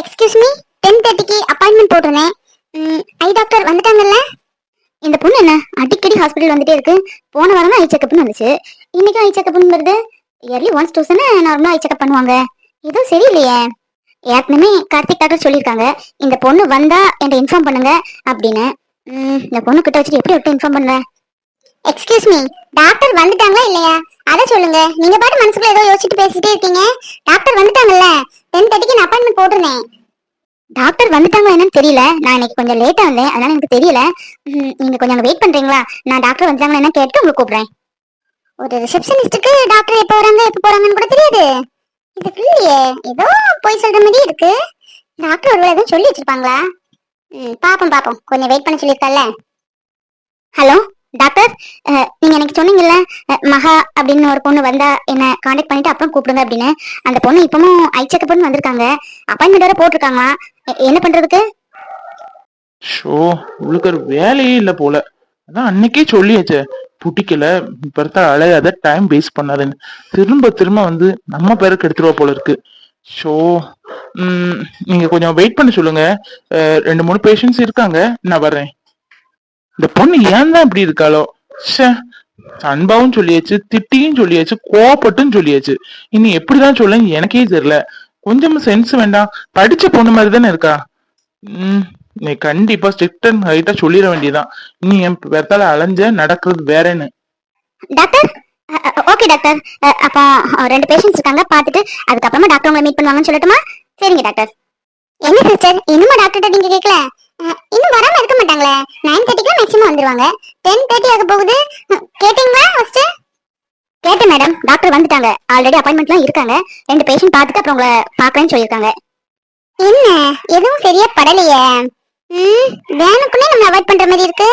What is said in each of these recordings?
Excuse me ten தேர்ட்டிக்கு appointment போட்டிருந்தேன். ஐ doctor வந்துட்டாங்கல்ல? இந்த பொண்ணு என்ன அடிக்கடி ஹாஸ்பிட்டல் வந்துட்டே இருக்கு. போன வாரம் தான் ஐ செக்அப்னு வந்துச்சு. இன்னைக்கும் ஐ செக்அப்னு வருது. இயர்லி ஒன்ஸ் டூ நார்மலாக ஐ செக்அப் பண்ணுவாங்க. எதுவும் சரியில்லையே. ஏற்கனவே கார்த்திக் டாக்டர் சொல்லியிருக்காங்க. இந்த பொண்ணு வந்தா என்கிட்ட இன்ஃபார்ம் பண்ணுங்க அப்படின்னு. இந்த பொண்ணு கிட்ட வச்சுட்டு எப்படி விட்டு இன்ஃபார்ம் பண்ணுவேன் எக்ஸ்கியூஸ் மீ டாக்டர் வந்துட்டாங்களா இல்லையா? அதை சொல்லுங்க. நீங்க பாட்டு மனசுக்குள்ள ஏதோ யோசிச்சுட்டு பேசிட்டே இருக்கீங்க. டாக்டர் வந்துட்டாங்கல்ல? டென் தேர்ட்டிக்கு நான் அப்பாயின்மெண்ட் போட்டிருந்தேன். டாக்டர் வந்துட்டாங்களா என்னன்னு தெரியல. நான் இன்னைக்கு கொஞ்சம் லேட்டா வந்தேன் அதனால எனக்கு தெரியல. நீங்கள் நீங்க கொஞ்சம் வெயிட் பண்றீங்களா? நான் டாக்டர் வந்துட்டாங்களா என்ன கேட்டு உங்களுக்கு கூப்பிடுறேன். ஒரு ரிசப்ஷனிஸ்டுக்கு டாக்டர் எப்போ வராங்க எப்போ போறாங்கன்னு கூட தெரியாது. இது இல்லையே ஏதோ போய் சொல்ற மாதிரி இருக்கு. டாக்டர் ஒரு எதுவும் சொல்லி வச்சிருப்பாங்களா? ம் பாப்போம் பாப்போம் கொஞ்சம் வெயிட் பண்ண சொல்லியிருக்கல ஹலோ? டாக்டர் நீங்க எனக்கு சொன்னீங்கல்ல மகா அப்படின்னு ஒரு பொண்ணு வந்தா என்ன காண்டாக்ட் பண்ணிட்டு அப்புறம் கூப்பிடுங்க அப்படின்னு. அந்த பொண்ணு இப்பவும் ஐ பண்ணி வந்திருக்காங்க. அப்பாயின்மெண்ட் வேற போட்டிருக்காங்களா என்ன பண்றதுக்கு? ஷோ உங்களுக்கு ஒரு வேலையே இல்ல போல. அதான் அன்னைக்கே சொல்லியாச்சு. புட்டிக்கல பெருத்தா இருக்க அலையாத டைம் வேஸ்ட் பண்ணாதுன்னு. திரும்ப திரும்ப வந்து நம்ம பேருக்கு எடுத்துருவா போல இருக்கு. ஷோ நீங்க கொஞ்சம் வெயிட் பண்ண சொல்லுங்க. ரெண்டு மூணு பேஷண்ட்ஸ் இருக்காங்க. நான் வர்றேன். இந்த பொண்ணு ஏன் தான் இப்படி இருக்காளோ? ச்சே அன்பாவும் சொல்லியாச்சு திட்டியும் சொல்லியாச்சு கோவப்பட்டும் சொல்லியாச்சு. இனி எப்படிதான் சொல்ல எனக்கே தெரியல. கொஞ்சம் சென்ஸ் வேண்டாம். படிச்ச பொண்ணு மாதிரி தானே இருக்கா? உம் நீ கண்டிப்பா ஸ்ட்ரிக்ட் அண்ட் ஹைட்டா சொல்லிட வேண்டியதான் நீ என் வெத்தால அலைஞ்ச நடக்கிறது வேறன்னு. டாக்டர் ஓகே டாக்டர் அஹ், அப்போ ரெண்டு பேஷண்ட்ஸ் இருக்காங்க. பார்த்துட்டு அதுக்கப்புறமா டாக்டர் உங்களை மீட் பண்ணுவாங்கன்னு சொல்லட்டுமா? சரிங்க டாக்டர் என்ன சிஸ்டர் இன்னுமா டாக்டர் நீங்க கேட்கல இன்னும் வராம இருக்க மாட்டாங்களே. நைன் தேர்ட்டிக்கு மேக்ஸிமம் வந்துருவாங்க. டென் தேர்ட்டி ஆக போகுது. கேட்டீங்களா ஃபர்ஸ்ட் கேட்டேன் மேடம் டாக்டர் வந்துட்டாங்க. ஆல்ரெடி அப்பாயின்மெண்ட்லாம் இருக்காங்க. ரெண்டு பேஷண்ட் பார்த்துட்டு அப்புறம் உங்களை பார்க்கறேன்னு சொல்லியிருக்காங்க. என்ன? எதுவும் சரியா படலையே? ம் வேனுக்குள்ளே நம்ம அவாய்ட் பண்ற மாதிரி இருக்கு.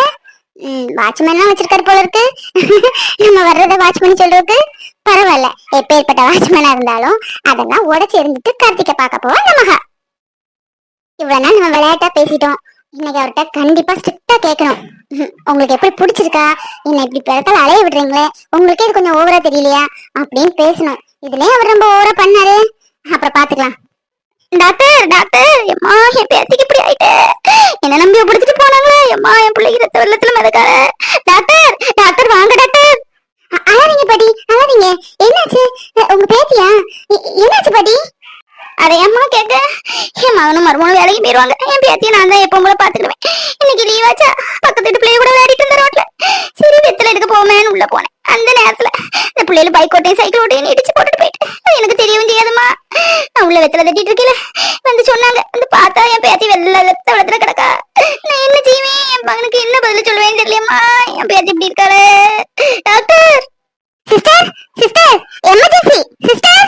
ம் வாட்ச்மேன்லாம் வச்சிருக்காரு போல இருக்கு. நம்ம வர்றத வாட்ச் பண்ணி சொல்றதுக்கு பரவாயில்ல. எப்பேற்பட்ட வாட்ச்மேனா இருந்தாலும் அதெல்லாம் உடச்சி எரிஞ்சிட்டு கார்த்திகை பார்க்க போவோம் நம்ம இவ்வளவு நாள் நம்ம விளையாட்டா பேசிட்டோம். இன்னைக்கு அவர்கிட்ட கண்டிப்பா ஸ்ட்ரிக்டா கேட்கணும் உங்களுக்கு எப்படி பிடிச்சிருக்கா? என்ன இப்படி பிறத்தால் அலைய விடுறீங்களே? உங்களுக்கே இது கொஞ்சம் ஓவரா தெரியலையா? அப்படின்னு பேசணும். இதுலயே அவர் ரொம்ப ஓவரா பண்ணாரு. அப்புறம் பாத்துக்கலாம். டாக்டர் டாக்டர் எம்மா என் பேத்திக்கு இப்படி ஆயிட்டு. என்ன நம்பி பிடிச்சிட்டு போனாங்களே. எம்மா என் பிள்ளைக்கு ரத்த வெள்ளத்துல மிதக்கார டாக்டர் டாக்டர் வாங்க டாக்டர். அ- அழாதீங்க பாட்டி அழாதீங்க. என்னாச்சு? உங்க பேத்தியா? என்னாச்சு பாட்டி? அதை அம்மா கேட்க என் மகனும் மருமனும் வேலைக்கு போயிருவாங்க. என் பேத்தியை நான் தான் எப்போ உங்களை பாத்துக்கிடுவேன் இன்னைக்கு லீவ் ஆச்சா? பக்கத்து வீட்டு பிள்ளைய கூட விளையாடிட்டு இருந்த ரோட்ல. சரி வெத்தல எடுக்க போவேன்னு உள்ள போனேன். அந்த நேரத்துல இந்த பிள்ளையில பைக் ஓட்டையும் சைக்கிள் ஓட்டையும் இடிச்சு போட்டுட்டு போயிட்டு எனக்கு தெரியவும் செய்யாதுமா நான் உள்ள வெத்தல தட்டிட்டு இருக்கல. வந்து சொன்னாங்க வந்து பார்த்தா என் பேத்தி வெள்ள வெத்த வெள்ளத்துல கிடக்கா. நான் என்ன செய்வேன்? என் மகனுக்கு என்ன பதில் சொல்லுவேன்னு தெரியலையம்மா. என் பேத்தி இப்படி இருக்காளே. Doctor sister sister emergency sister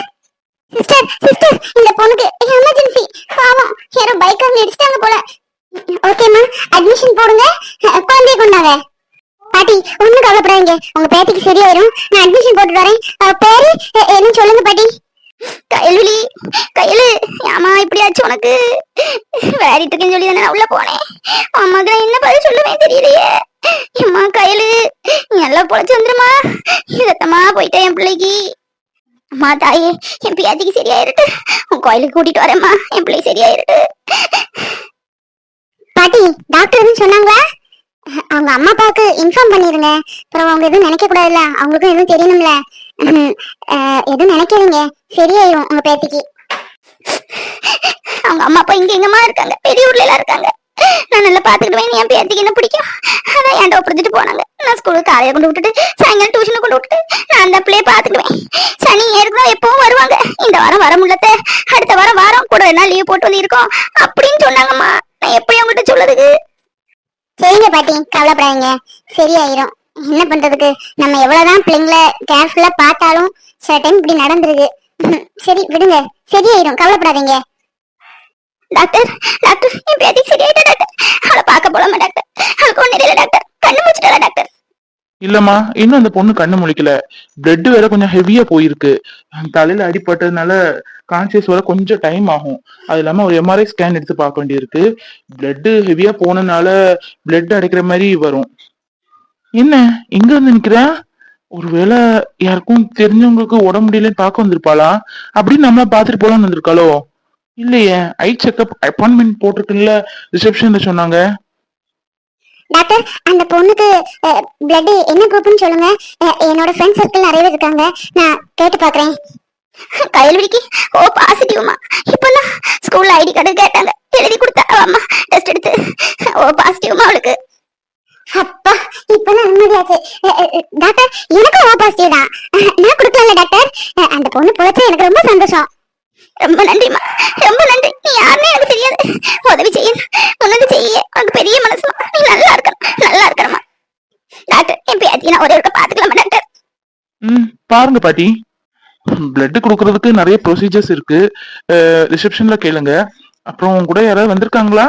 sister sister இந்த பொண்ணுக்கு எமர்ஜென்சி பாவம். யாரோ பைக் வந்து இடிச்சிட்டாங்க போல. ஓகேம்மா அட்மிஷன் போடுங்க. குழந்தைய கொண்டாங்க. பாட்டி ஒண்ணும் கவலைப்படாதீங்க. உங்க பேத்திக்கு சரியாயிரும் நான் அட்மிஷன் போட்டு வரேன். பேரு என்ன சொல்லுங்க பாட்டி. கையலுலி கையலு ஆமா இப்படியாச்சு உனக்கு? விளையாடிட்டு இருக்கேன்னு சொல்லி தானே நான் உள்ள போனேன். அம்மாக்கு நான் என்ன பதில் சொல்லுவேன் தெரியலையே. அம்மா கையலு நீ நல்லா பொழைச்சு வந்துருமா. ரத்தமா போயிட்டேன் என் பிள்ளைக்கு. அம்மா தாயே என் பியாத்திக்கு சரியாயிருட்டு உன் கோயிலுக்கு கூட்டிட்டு வரேம்மா. என் பிள்ளை சரியாயிருட்டு பாட்டி டாக்டர் சொன்னாங்களா? அவங்க அம்மா அப்பாவுக்கு இன்ஃபார்ம் பண்ணிருங்க. அப்புறம் அவங்க எதுவும் நினைக்க கூடாதுல்ல. அவங்களுக்கும் எதுவும் தெரியணும்ல. எதுவும் நினைக்காதீங்க. சரியாயிரும் உங்க பேத்திக்கு. அவங்க அம்மா அப்பா இங்க எங்கம்மா இருக்காங்க. பெரிய ஊர்ல எல்லாம் இருக்காங்க. நான் நல்லா பாத்துக்கிடுவேன். என் பேத்திக்கு என்ன பிடிக்கும்? அதான் என்கிட்ட ஒப்படைச்சிட்டு போனாங்க? நான் ஸ்கூலுக்கு காலையில கொண்டு விட்டுட்டு சாயங்காலம் டியூஷனுக்கு கொண்டு விட்டுட்டு நான் அந்த பிள்ளைய பாத்துக்கிடுவேன். சனி ஏற்கனவே எப்பவும் வருவாங்க. இந்த வாரம் வர முடியல அடுத்த வாரம் வாரம் கூட என்ன லீவ் போட்டு வந்து இருக்கோம் அப்படின்னு சொன்னாங்கம்மா. நான் எப்படி அவங்ககிட்ட சொல்லதுக்கு சரிங்க பாட்டி கவலைப்படாதீங்க. சரியாயிரும். என்ன பண்றதுக்கு? நம்ம எவ்வளவுதான் பிள்ளைங்கள கேர்ஃபுல்லா பார்த்தாலும் சில டைம் இப்படி நடந்துருக்கு. சரி விடுங்க. சரியாயிரும். கவலைப்படாதீங்க. டாக்டர் டாக்டர் என் பேத்தி சரியாயிட்டா டாக்டர்? அவளை பார்க்க போலாமா டாக்டர்? அவளுக்கு ஒண்ணு இல்லை டாக்டர். கண்ணு முடிச்சிட்டாளா டாக்டர்? இல்லம்மா இன்னும் அந்த பொண்ணு கண்ணு முழிக்கல. பிளட் வேற கொஞ்சம் ஹெவியா போயிருக்கு. தலையில அடிபட்டதுனால கான்சியஸ் வர கொஞ்சம் டைம் ஆகும். அது இல்லாம ஒரு எம்ஆர்ஐ ஸ்கேன் எடுத்து பார்க்க வேண்டியிருக்கு. பிளட் ஹெவியா போனனால பிளட் அடைக்கிற மாதிரி வரும். என்ன எங்க வந்து நிக்கிற? ஒருவேளை யாருக்கும் தெரிஞ்சவங்களுக்கு உடம்பு முடியலன்னு பார்க்க வந்திருப்பாளா? அப்படின்னு நம்மள பாத்துட்டு போலாம்னு வந்திருக்காளோ? இல்லையே ஐ செக்அப் அப்பாயின்மெண்ட் போட்டிருக்குல்ல ரிசப்ஷன்ல சொன்னாங்க. டாக்டர் அந்த பொண்ணுக்கு பிளட் என்ன குரூப்னு சொல்லுங்க. என்னோட ஃப்ரெண்ட் சர்க்கிள் நிறைய பேர் இருக்காங்க. நான் கேட்டு பார்க்கறேன் கயல்விக்கு ஓ பாசிட்டிவ்மா இப்போதான் ஸ்கூல்ல ஐடி கார்டு கேட்டாங்க. எழுதி கொடுத்தாமா டெஸ்ட் எடுத்து. ஓ பாசிட்டிவ்மா அவளுக்கு. அப்பா இப்பதான் நிம்மதியாச்சு. டாக்டர் எனக்கும் ஓ பாசிட்டிவ் தான். நான் கொடுக்கல டாக்டர் அந்த பொண்ணு பிழைச்சா எனக்கு ரொம்ப சந்தோஷம். ரொம்ப நன்றிம்மா ரொம்ப நன்றி. நீ யாருன்னு எனக்கு தெரியாது. உதவி செய்ய. உனக்கு செய்ய. உனக்கு பெரிய மனசுமா நீ நல்லா இருக்கணும். நல்லா இருக்கணுமா டாக்டர் என் பேத்தி நான் ஒரே ஒருக்க பாத்துக்கலாமா டாக்டர்? ம் பாருங்க பாட்டி. பிளட் கொடுக்கறதுக்கு நிறைய ப்ரொசீஜர்ஸ் இருக்கு. ரிசப்ஷன்ல கேளுங்க. அப்புறம் உங்க கூட யாராவது வந்திருக்காங்களா?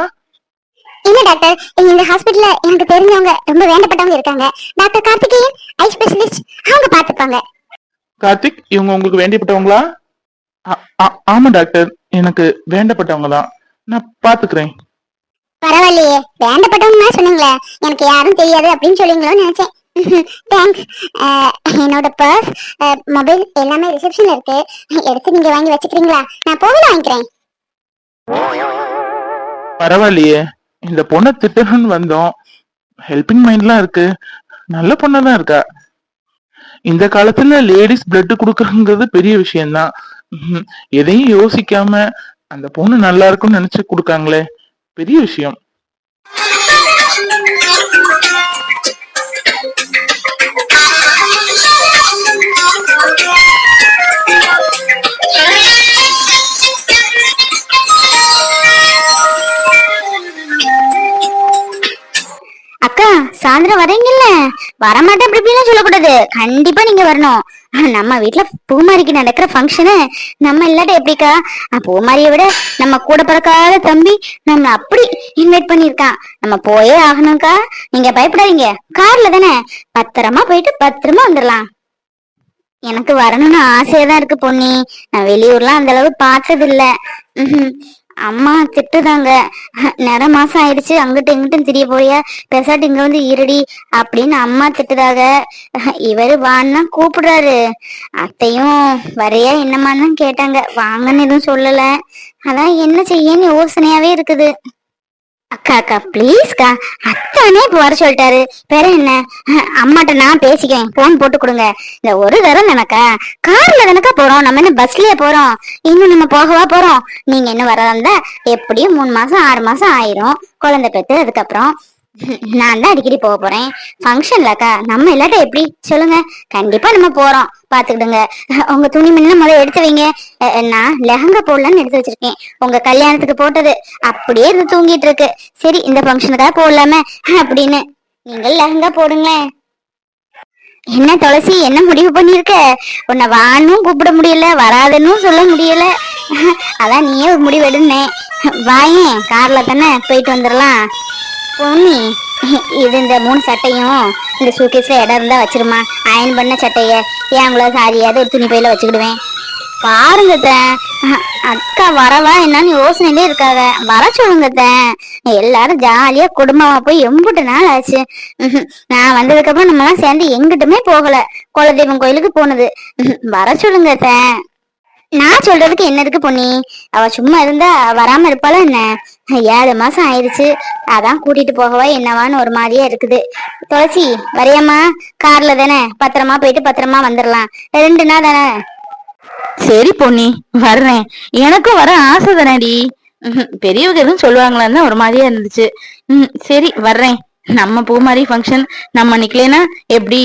இல்ல டாக்டர். இந்த ஹாஸ்பிடல்ல எனக்கு தெரிஞ்சவங்க ரொம்ப வேண்டப்பட்டவங்க இருக்காங்க. டாக்டர் கார்த்திகேயன் ஐ ஸ்பெஷலிஸ்ட் அவங்க பாத்துப்பாங்க கார்த்திக் இவங்க உங்களுக்கு வேண்டியப்பட்டவங்களா? ஆமா டாக்டர். எனக்கு வேண்டப்பட்டவங்க தான் நான் பாத்துக்கிறேன். பரவாயில்லையே. வேண்டப்பட்டவங்க சொன்னீங்களே. எனக்கு யாரும் தெரியாது அப்படின்னு சொல்லுவீங்களோன்னு நினைச்சேன். தேங்க்ஸ் என்னோட பர்ஸ் மொபைல் எல்லாமே ரிசப்ஷன்ல இருக்கு. எடுத்து நீங்க வாங்கி வச்சுக்கிறீங்களா? நான் போகல வாங்கிக்கிறேன். பரவாயில்லையே. இந்த பொண்ணை திட்டணும்னு வந்தோம். ஹெல்பிங் மைண்ட்லாம் இருக்கு. நல்ல பொண்ணா தான் இருக்கா. இந்த காலத்துல லேடிஸ் பிளட் கொடுக்கறங்கிறது பெரிய விஷயம்தான். எதையும் யோசிக்காம அந்த பொண்ணு நல்லா இருக்கும்னு நினைச்சு கொடுக்காங்களே. பெரிய விஷயம். அக்கா சாயந்தரம் வரீங்கல்ல? வரமாட்டேன் அப்படி சொல்லக்கூடாது. கண்டிப்பா நீங்க வரணும். நம்ம வீட்டுல பூமாரிக்கு நடக்கிற ஃபங்க்ஷனு நம்ம இல்லாட்ட எப்படிக்கா? பூமாரியை விட நம்ம கூட பிறக்காத தம்பி நம்ம அப்படி இன்வைட் பண்ணிருக்கான் நம்ம போயே ஆகணும்க்கா. நீங்க பயப்படாதீங்க. கார்ல தானே. பத்திரமா போயிட்டு பத்திரமா வந்துடலாம் எனக்கு வரணும்னு ஆசையா தான் இருக்கு பொன்னி. நான் வெளியூர்லாம் அந்த அளவு பார்த்தது இல்ல அம்மா திட்டுதாங்க நிற மாசம் ஆயிடுச்சு அங்கிட்டு இங்கிட்டும் திரிய போறியா? பெசாட்டு இங்க வந்து இருடி அப்படின்னு அம்மா திட்டுதாக இவரு வான்னா கூப்பிடுறாரு. அத்தையும் வரையா என்னமான்னு கேட்டாங்க. வாங்கன்னு எதுவும் சொல்லல. அதான் என்ன செய்யன்னு யோசனையாவே இருக்குது. அக்கா அக்கா ப்ளீஸ்க்கா அத்தானே இப்போ வர சொல்லிட்டாரு. வேற என்ன? அம்மாட்ட நான் பேசிக்கிறேன். போன் போட்டு கொடுங்க. இந்த ஒரு தடவை தானக்கா? கார்ல தானக்கா போறோம். நம்ம என்ன பஸ்லயே போறோம். இன்னும் நம்ம போகவா போறோம். நீங்க என்ன வரதா இருந்தா எப்படியும் மூணு மாசம் ஆறு மாசம் ஆயிரும். குழந்தை பெற்று அதுக்கப்புறம் நான் தான் அடிக்கடி போக போறேன். ஃபங்க்ஷன்லக்கா நம்ம இல்லாட்ட எப்படி? சொல்லுங்க. கண்டிப்பா நம்ம போறோம். பாத்துக்கிடுங்க உங்க துணி முன்ன முதல்ல எடுத்து வைங்க. நான் லெஹங்கா போடலான்னு எடுத்து வச்சிருக்கேன். உங்க கல்யாணத்துக்கு போட்டது. அப்படியே இருந்து தூங்கிட்டு இருக்கு. சரி இந்த ஃபங்க்ஷனுக்காக போடலாமே. அப்படின்னு. நீங்கள் லெஹங்கா போடுங்களேன். என்ன துளசி? என்ன முடிவு பண்ணிருக்க உன்னை வானும் கூப்பிட முடியல வராதுன்னு சொல்ல முடியல. அதான் நீயே ஒரு முடிவு எடுனேன். வாயேன். கார்ல தானே போயிட்டு வந்துடலாம். பொன்னி இது இந்த மூணு சட்டையும் இந்த சூக்கேஸ்ல இடம் இருந்தா வச்சிருமா? அயன் பண்ண சட்டைய. ஏங்களோ சாரியாவது ஒரு துணி பையில வச்சுக்கிடுவேன்? பாருங்க அக்கா வரவா என்னன்னு யோசனையிலே இருக்காங்க. வர சொல்லுங்க எல்லாரும் ஜாலியா குடும்பமா போய் எம்புட்டு நாள் ஆச்சு. நான் வந்ததுக்கு அப்புறம் நம்ம எல்லாம் சேர்ந்து எங்கிட்டுமே போகல. குலதெய்வம் கோயிலுக்கு போனது. வர சொல்லுங்க நான் சொல்றதுக்கு என்ன இருக்கு பொன்னி? அவ சும்மா இருந்தா வராம இருப்பாளா என்ன? ஏழு மாசம் ஆயிடுச்சு அதான் கூட்டிட்டு போகவா என்னவான்னு ஒரு மாதிரியா இருக்குது. துளசி வரையம்மா கார்ல தானே? பத்திரமா போயிட்டு பத்திரமா வந்துடலாம் ரெண்டு நாள் தானே? சரி பொன்னி வர்றேன். எனக்கும் வர ஆசை தானடி. பெரியவங்க எதுவும் சொல்லுவாங்களான்னு ஒரு மாதிரியா இருந்துச்சு. ம் சரி வர்றேன். நம்ம பூ மாதிரி ஃபங்க்ஷன் நம்ம நிக்கலைன்னா எப்படி?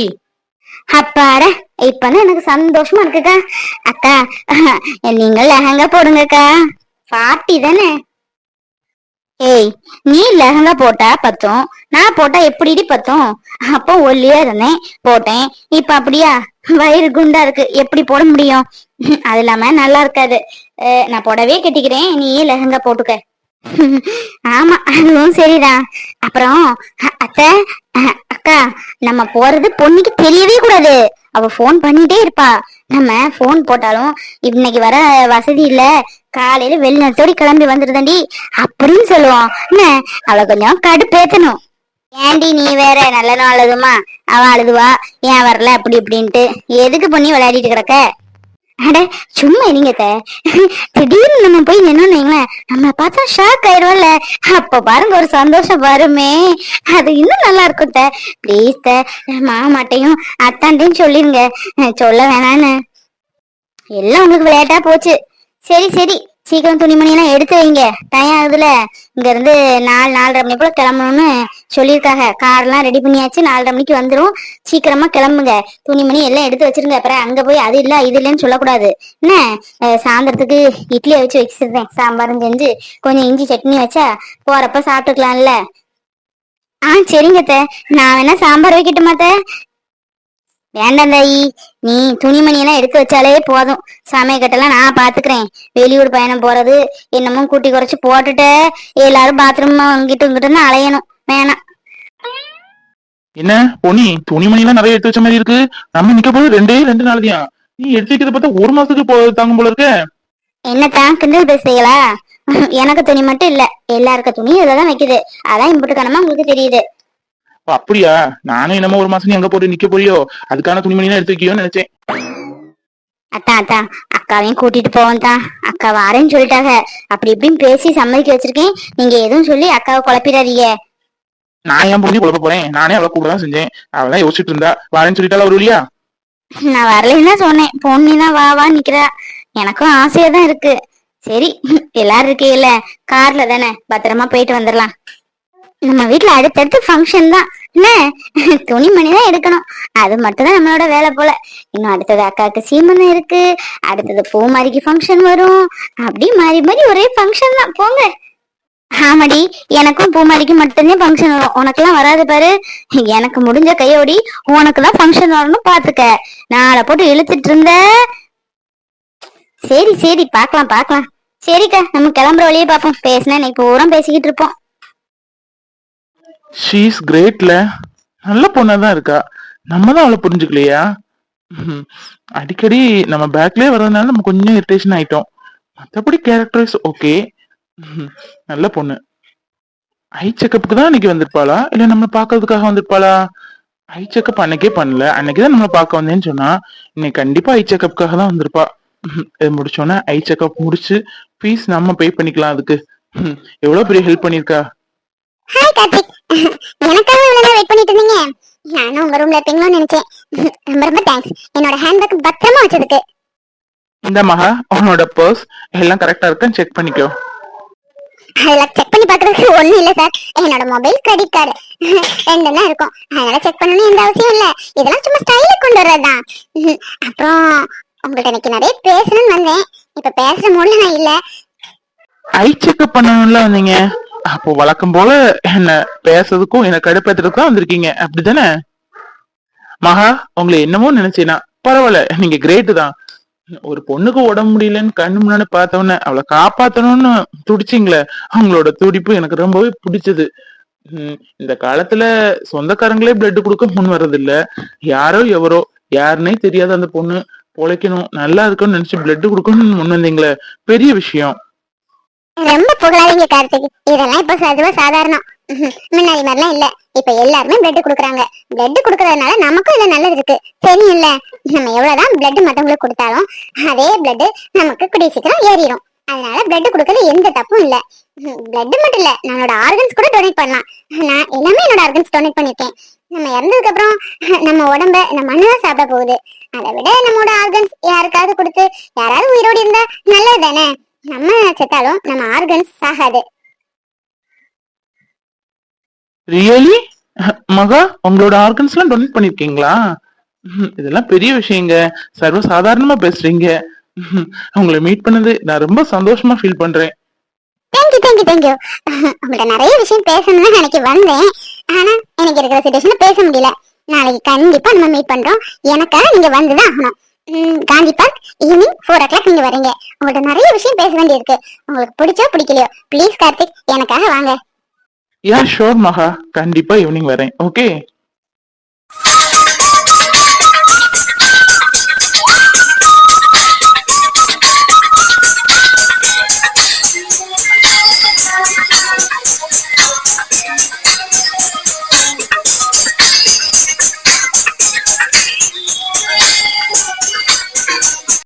அப்பாடா இப்பதான் எனக்கு சந்தோஷமா இருக்குக்கா. அக்கா நீங்க லெஹங்கா போடுங்கக்கா. பாட்டி தானே? ஏய் நீ லெஹங்கா போட்டா பத்தும் நான் போட்டா எப்படிடி பத்தும்? அப்போ ஒல்லியா இருந்தேன் போட்டேன். இப்ப அப்படியா? வயிறு குண்டா இருக்கு எப்படி போட முடியும்? அது இல்லாம நல்லா இருக்காது. நான் புடவே கட்டிக்கிறேன் நீயே லெஹங்கா போட்டுக்க. ஆமா அதுவும் சரிதான். அப்புறம் அத்தை அஹ், அக்கா நம்ம போறது பொண்ணுக்கு தெரியவே கூடாது. அவ ஃபோன் பண்ணிட்டே இருப்பா. நம்ம ஃபோன் போட்டாலும் இன்னைக்கு வர வசதி இல்ல. காலையில வெளிநாட்டோடி கிளம்பி வந்துருதண்டி அப்படின்னு சொல்லுவோம் என்ன? அவளை கொஞ்சம் கடுப்பேத்தணும். ஏண்டி நீ வேற நல்ல நாள் அழுதுமா அவ அழுதுவா. ஏன் வரல? அப்படி இப்படின்ட்டு. எதுக்கு பண்ணி விளையாடிட்டு கிடக்க? அட சும்மா இருங்க திடீர்னு நம்ம போய் நின்னோம்னு வைங்களேன் நம்ம பார்த்தா ஷாக் ஆயிடுவோம்ல. அப்ப பாருங்க ஒரு சந்தோஷம் வருமே. அது இன்னும் நல்லா இருக்கும் த ப்ளீஸ் த மாமாட்டையும் அத்தாண்டையும் சொல்லிருங்க. சொல்ல வேணான்னு. எல்லாம் உங்களுக்கு விளையாட்டா போச்சு. சரி சரி. சீக்கிரம் துணிமணி எல்லாம் எடுத்து வைங்க. டைம் ஆகுதுல இங்க இருந்து நாலு நாலரை மணி போல கிளம்பணும்னு சொல்லியிருக்காங்க. கார்லாம் ரெடி பண்ணியாச்சு. நாலரை மணிக்கு வந்துடும் சீக்கிரமா கிளம்புங்க. துணிமணி எல்லாம் எடுத்து வச்சிருங்க. அப்புறம் அங்க போய் அது இல்ல இது இல்லைன்னு சொல்லக்கூடாது. என்ன? சாயந்தரத்துக்கு இட்லியை வச்சு வச்சிருந்தேன். சாம்பாரும் செஞ்சு கொஞ்சம் இஞ்சி சட்னி வச்சா போறப்ப சாப்பிட்டுக்கலாம்ல. ஆ சரிங்கத்தை நான் வேணா சாம்பார் வைக்கட்டுமாத்த வேண்டாம் தாயி. நீ துணிமணி எல்லாம் எடுத்து வச்சாலே போதும். சமயக்கட்டெல்லாம் நான் பாத்துக்கிறேன். வெளியூர் பயணம் போறது என்னமோ கூட்டி குறைச்சு போட்டுட்டு எல்லாரும் பாத்ரூம் அங்கிட்டு இங்கிட்டு அலையணும். வேணாம். என்ன? பொன்னி துணிமணி எல்லாம் நிறைய எடுத்து வச்ச மாதிரி இருக்கு. நம்ம நிக்க போது ரெண்டே ரெண்டு நாள் தான் நீ எடுத்து வைக்கிறத பார்த்தா ஒரு மாசத்துக்கு போ தாங்கும் போல இருக்க. என்னத்தான் கிண்டல் பேசுறீங்களா? எனக்கு துணி மட்டும் இல்ல. எல்லாருக்க துணி இதுலதான் வைக்குது. அதான் இம்புட்டு கணமா உங்களுக்கு தெரியுது. அப்படியா? நானும் என்னமோ ஒரு மாசம் நீ அங்க போட்டு நிக்க போறியோ? அதுக்கான துணிமணி எடுத்து வைக்கியோன்னு நினைச்சேன். அத்தான் அத்தான் அக்காவையும் கூட்டிட்டு போவோம் தான் அக்கா வாரேன்னு சொல்லிட்டாங்க. அப்படி இப்படின்னு பேசி சம்மதிக்க வச்சிருக்கேன். நீங்க எதுவும் சொல்லி அக்காவை குழப்பிடாதீங்க. நான் ஏன் புரிஞ்சு குழப்ப போறேன்? நானே அவளை கூட தான் செஞ்சேன். அவதான் யோசிச்சுட்டு இருந்தா வரேன்னு சொல்லிட்டாலும் ஒரு வழியா? நான் வரலைன்னு சொன்னேன். பொண்ணு தான் வா வா நிக்கிறா. எனக்கும் ஆசையா தான் இருக்கு. சரி எல்லாரும் இருக்கீல்ல கார்ல தானே பத்திரமா போயிட்டு வந்துடலாம் நம்ம வீட்டுல அடுத்தடுத்து ஃபங்க்ஷன் தான். என்ன? துணிமணி தான் எடுக்கணும். அது மட்டும் தான் நம்மளோட வேலை போல. இன்னும் அடுத்தது அக்காவுக்கு சீமனம் இருக்கு. அடுத்தது பூமாரிக்கு ஃபங்க்ஷன் வரும். அப்படி மாறி மாறி ஒரே ஃபங்க்ஷன் தான். போங்க. ஆமாடி எனக்கும் பூமாரிக்கு மட்டும்தான் ஃபங்க்ஷன் வரும். உனக்கெல்லாம் வராது பாரு. எனக்கு முடிஞ்ச கையோடி உனக்கு தான் ஃபங்க்ஷன் வரணும் பாத்துக்க. நாளை போட்டு இழுத்துட்டு இருந்த. சரி சரி பார்க்கலாம் பார்க்கலாம் சரிக்கா நம்ம கிளம்புற வழியே பார்ப்போம். பேசினா இன்னைக்கு பூரா பேசிக்கிட்டு இருப்போம். ஷீஸ் கிரேட்ல நல்ல பொண்ணா தான் இருக்கா. நம்ம தான் அவளை புரிஞ்சுக்கலையா? அடிக்கடி நம்ம பேக்லயே வர்றதுனால நம்ம கொஞ்சம் இரிட்டேஷன் ஆயிட்டோம். மற்றபடி கேரக்டர்ஸ் ஓகே நல்ல பொண்ணு. ஐ செக்கப்புக்கு தான் அன்னைக்கு வந்திருப்பாளா? இல்லை நம்ம பார்க்கறதுக்காக வந்திருப்பாளா? ஐ செக்கப் அன்னைக்கே பண்ணல. அன்னைக்கு தான் நம்மளை பார்க்க வந்தேன்னு சொன்னா இன்னைக்கு கண்டிப்பா ஐ செக்கப்புக்காக தான் வந்திருப்பா. இது முடிச்சோன்னா ஐ செக்கப் முடிச்சு ஃபீஸ் நம்ம பே பண்ணிக்கலாம் அதுக்கு. எவ்வளோ பெரிய ஹெல்ப் பண்ணியிருக்கா ஹாய் கார்த்திக் எனக்காக இவ்வளவு வெயிட் பண்ணிட்டு இருந்தீங்க. நானும் உங்க ரூம்ல இருப்பீங்களோன்னு நினைச்சேன். ரொம்ப ரொம்ப தேங்க்ஸ் என்னோட ஹேண்ட்பேக் பத்திரமா வச்சதுக்கு. இந்த மகா உன்னோட பர்ஸ் எல்லாம் கரெக்டா இருக்கான்னு செக் பண்ணிக்கோ. அதுல செக் பண்ணி பாக்குறதுக்கு ஒண்ணும் இல்ல சார் என்னோட மொபைல் கிரெடிட் கார்டு ரெண்டு தான் இருக்கும். அதனால செக் பண்ணணும் எந்த அவசியம் இல்ல. இதெல்லாம் சும்மா ஸ்டைலுக்கு கொண்டு வர்றதுதான். அப்புறம் உங்கள்ட்ட எனக்கு நிறைய பேசணும்னு வந்தேன். இப்ப பேசுற மூட்ல நான் இல்ல. ஐ செக்அப் பண்ணணும்ல வந்தீங்க. அப்போ வழக்கம் போல என்ன பேசுறதுக்கும் என்ன கடுப்பேத்துறதுக்கும் தான் வந்திருக்கீங்க. அப்படிதானே மகா உங்களை என்னமோ நினைச்சேனா. பரவாயில்ல நீங்க கிரேட்டு தான். ஒரு பொண்ணுக்கு உடம்பு முடியலன்னு கண்ணு முன்னாடி பார்த்தவொன்னே அவளை காப்பாத்தணும்னு துடிச்சிங்களே. அவங்களோட துடிப்பு எனக்கு ரொம்பவே பிடிச்சது. இந்த காலத்துல சொந்தக்காரங்களே பிளட் கொடுக்க முன் வர்றது இல்ல யாரோ எவரோ யாருன்னே தெரியாத அந்த பொண்ணு பொழைக்கணும் நல்லா இருக்கும்னு நினைச்சு பிளட் கொடுக்கணும்னு முன் வந்தீங்களே. பெரிய விஷயம். ரொம்ப புகழாதீங்க கார்த்திக். இதெல்லாம் இப்ப சதுவா சாதாரணம். முன்னாடி மாதிரிலாம் இல்ல. இப்ப எல்லாருமே பிளட் குடுக்குறாங்க. பிளட் குடுக்கறதுனால நமக்கும் இதுல நல்லது இருக்கு. தெரியும்ல. நம்ம எவ்வளவுதான் பிளட் மத்தவங்களுக்கு கொடுத்தாலும் அதே பிளட் நமக்கு குடி சீக்கிரம் ஏறிடும் அதனால பிளட் குடுக்கறது எந்த தப்பும் இல்ல. பிளட் மட்டும் இல்ல. நம்மளோட ஆர்கன்ஸ் கூட டொனேட் பண்ணலாம். நான் எல்லாமே என்னோட ஆர்கன்ஸ் டொனேட் பண்ணிருக்கேன் நம்ம இறந்ததுக்கு அப்புறம் நம்ம உடம்ப நம்ம மண்ணுதான் சாப்பிட போகுது. அதை விட நம்மளோட ஆர்கன்ஸ் யாருக்காவது கொடுத்து யாராவது உயிரோடு இருந்தா நல்லது தானே நம்ம செத்தாலும் நம்ம ஆர்கன்ஸ் சாகாது. ரியலி மகா உங்களோட ஆர்கன்ஸ் எல்லாம் டொனேட் பண்ணிருக்கீங்களா. இதெல்லாம் பெரிய விஷயங்க. சர்வ சாதாரணமா பேசுறீங்க. உங்களை மீட் பண்ணது நான் ரொம்ப சந்தோஷமா ஃபீல் பண்றேன். தேங்க்யூ தேங்க்யூ தேங்க்யூ உங்கள்ட்ட நிறைய விஷயம் பேசணும்னு தான் எனக்கு வந்தேன். ஆனா எனக்கு இருக்கிற சுச்சுவேஷன்ல பேச முடியல. நாளைக்கு கண்டிப்பா நம்ம மீட் பண்றோம். எனக்காக நீங்க வந்துதான் ஆகணும். Gandhi park. Evening four o'clock நீங்க வரீங்க. உங்கள்ட்ட நிறைய விஷயம் பேச வேண்டியிருக்கு. உங்களுக்கு பிடிச்சோ பிடிக்கலையோ ப்ளீஸ் கார்த்திக் எனக்காக வாங்க. யா ஷோர் மகா. கண்டிப்பா ஈவினிங் வரேன். ஓகே